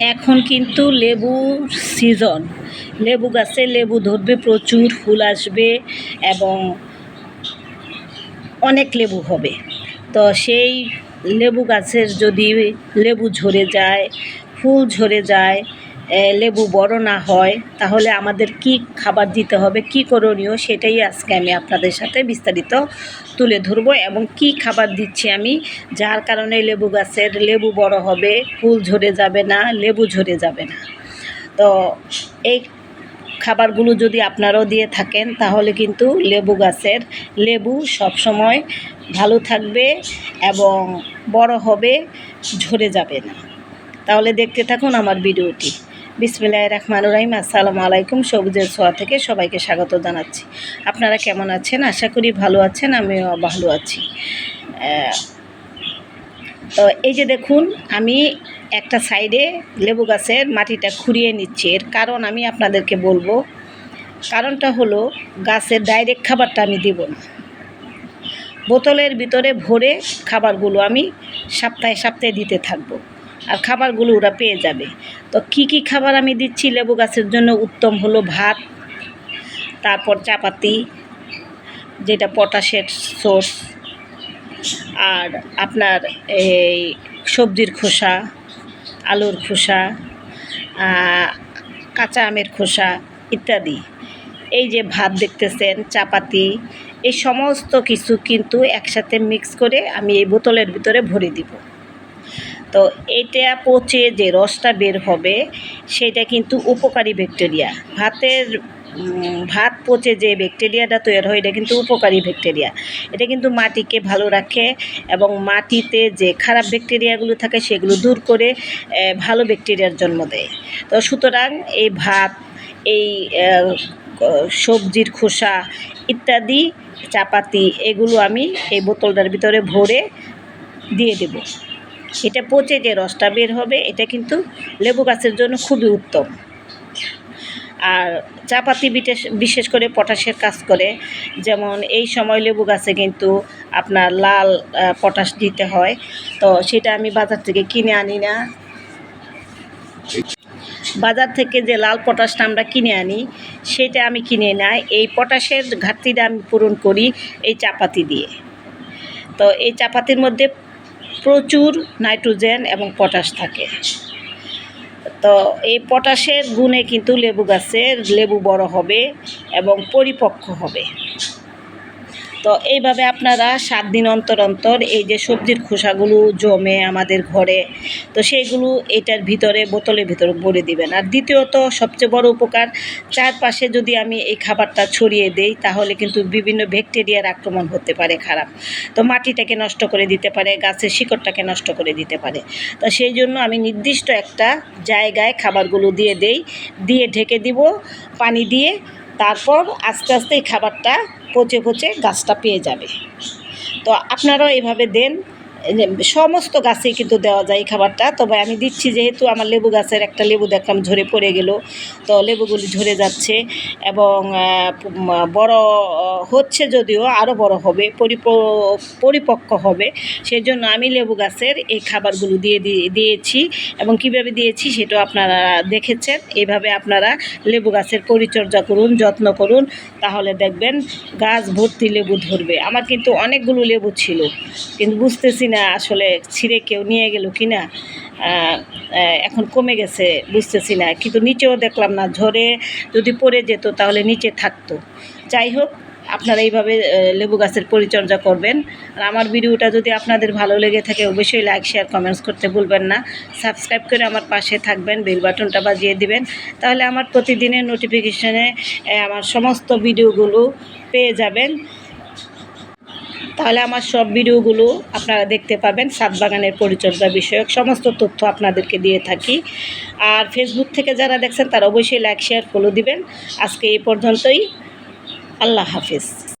এখন কিন্তু লেবুর সিজন লেবু গাছে লেবু ধরবে, প্রচুর ফুল আসবে এবং অনেক লেবু হবে। তো সেই লেবু গাছের যদি লেবু ঝরে যায়, ফুল ঝরে যায় লেবু বড় না হয়, তাহলে আমাদের কি খাবার দিতে হবে, কি করণীয় সেটাই আজকে আমি আপনাদের সাথে বিস্তারিত তুলে ধরবো এবং কি খাবার দিচ্ছি আমি, যার কারণে লেবু গাছের লেবু বড় হবে, ফুল ঝরে যাবে না, লেবু ঝরে যাবে না। তো এই খাবারগুলো যদি আপনারাও দিয়ে থাকেন, তাহলে কিন্তু লেবু গাছের লেবু সবসময় ভালো থাকবে এবং বড় হবে, ঝরে যাবে না। তাহলে দেখতে থাকুন আমার ভিডিওটি। বিসমিল্লাহ রহমানুর রহিম। আসসালামু আলাইকুম, সবুজের ছোঁয়া থেকে সবাইকে স্বাগত জানাচ্ছি। আপনারা কেমন আছেন? আশা করি ভালো আছেন, আমিও ভালো আছি। তো এই যে দেখুন, আমি একটা সাইডে লেবু গাছের মাটিটা খুঁড়িয়ে নিচ্ছি। এর কারণ আমি আপনাদেরকে বলব, কারণটা হলো গাছের ডাইরেক্ট খাবারটা আমি দিব না। বোতলের ভিতরে ভরে খাবারগুলো আমি সপ্তাহে সপ্তাহে দিতে থাকব। আর খাবারগুলো ওরা পেয়ে যাবে। তো কি কি খাবার আমি দিচ্ছি লেবু গাছের জন্য? উত্তম হলো ভাত, তারপর চাপাতি, যেটা পটাশের সোর্স আর আপনার এই সবজির খোসা, আলুর খোসা কাঁচা আমের খোসা ইত্যাদি। এই যে ভাত দেখতেছেন, চাপাতি, এই সমস্ত কিছু কিন্তু একসাথে মিক্স করে আমি এই বোতলের ভিতরে ভরে দিব। তো এটা পচে যে রসটা বের হবে, সেটা কিন্তু উপকারী ব্যাকটেরিয়া। ভাতের ভাত পচে যে ব্যাকটেরিয়াটা তৈরি হয়, এটা কিন্তু উপকারী ব্যাকটেরিয়া। এটা কিন্তু মাটিকে ভালো রাখে এবং মাটিতে যে খারাপ ব্যাকটেরিয়াগুলো থাকে, সেগুলো দূর করে ভালো ব্যাকটেরিয়ার জন্ম দেয়। তো সুতরাং এই ভাত, এই সবজির খোসা ইত্যাদি, চাপাতি, এগুলো আমি এই বোতলটার ভিতরে ভরে দিয়ে দেব। এটা পচে যে রসটা বের হবে, এটা কিন্তু লেবু গাছের জন্য খুবই উত্তম। আর চাপাতি বিশেষ করে পটাশের কাজ করে, যেমন এই সময় লেবু গাছে কিন্তু আপনার লাল পটাশ দিতে হয়, তো সেটা আমি বাজার থেকে কিনে আনি না। বাজার থেকে যে লাল পটাশটা আমরা কিনে আনি, সেটা আমি কিনে নাই এই পটাশের ঘাটতিটা আমি পূরণ করি এই চাপাতি দিয়ে। তো এই চাপাতির মধ্যে প্রচুর নাইট্রোজেন এবং পটাশ থাকে। তো এই পটাশের গুণে কিন্তু লেবু গাছের লেবু বড় হবে এবং পরিপক্ক হবে। তো এইভাবে আপনারা সাত দিন অন্তর অন্তর এই যে সবজির খোসাগুলো জমে আমাদের ঘরে, তো সেইগুলো এটার ভিতরে বোতলের ভিতরে ভরে দিবেন। আর দ্বিতীয়ত সবচেয়ে বড় উপকার, চারপাশে যদি আমি এই খাবারটা ছড়িয়ে দেই, তাহলে কিন্তু বিভিন্ন ব্যাকটেরিয়ার আক্রমণ হতে পারে খারাপ। তো মাটিটাকে নষ্ট করে দিতে পারে, গাছের শিকড়টাকে নষ্ট করে দিতে পারে। তো সেই জন্য আমি নির্দিষ্ট একটা জায়গায় খাবারগুলো দিয়ে দেই, দিয়ে ঢেকে দিব, পানি দিয়ে তারপর আস্তে আস্তে এই খাবারটা পচে পচে গাছটা পেয়ে যাবে। তো আপনারাও এভাবে দেন। সমস্ত গাছেই কিন্তু দেওয়া যায় এই খাবারটা। তবে আমি দিচ্ছি যেহেতু আমার লেবু গাছের একটা লেবু দেখলাম, ঝরে পড়ে গেল। তো লেবুগুলি ঝরে যাচ্ছে এবং বড় হচ্ছে যদিও আরও বড় হবে, পরিপ- পরিপক্ক হবে। সেই জন্য আমি লেবু গাছের এই খাবারগুলো দিয়ে দিয়ে- দিয়েছি এবং কীভাবে দিয়েছি সেটাও আপনারা দেখেছেন। এইভাবে আপনারা লেবু গাছের পরিচর্যা করুন, যত্ন করুন, তাহলে দেখবেন গাছ ভর্তি লেবু ধরবে। আমার কিন্তু অনেকগুলো লেবু ছিল, কিন্তু বুঝতেছি না আসলে ছিঁড়ে কেউ নিয়ে গেল কি না এখন কমে গেছে, বুঝতেছি না। কিন্তু নিচেও দেখলাম না, ঝরে যদি পড়ে যেত তাহলে নিচে থাকতো। যাই হোক, আপনারা এইভাবে লেবু গাছের পরিচর্যা করবেন। আর আমার ভিডিওটা যদি আপনাদের ভালো লেগে থাকে, অবশ্যই লাইক, শেয়ার কমেন্টস করতে ভুলবেন না। সাবস্ক্রাইব করে আমার পাশে থাকবেন, বেল বাটনটা বাজিয়ে দিবেন। তাহলে আমার প্রতিদিনের নোটিফিকেশনে আমার সমস্ত ভিডিওগুলো পেয়ে যাবেন। তাহলে আমার সব ভিডিওগুলো আপনারা দেখতে পাবেন সাত বাগানের পরিচর্যা বিষয়ক, সমস্ত তথ্য আপনাদেরকে দিয়ে থাকি। আর ফেসবুক থেকে যারা দেখছেন, তারা অবশ্যই লাইক শেয়ার ফলো দিবেন। আজকে এই পর্যন্তই। আল্লাহ হাফিজ।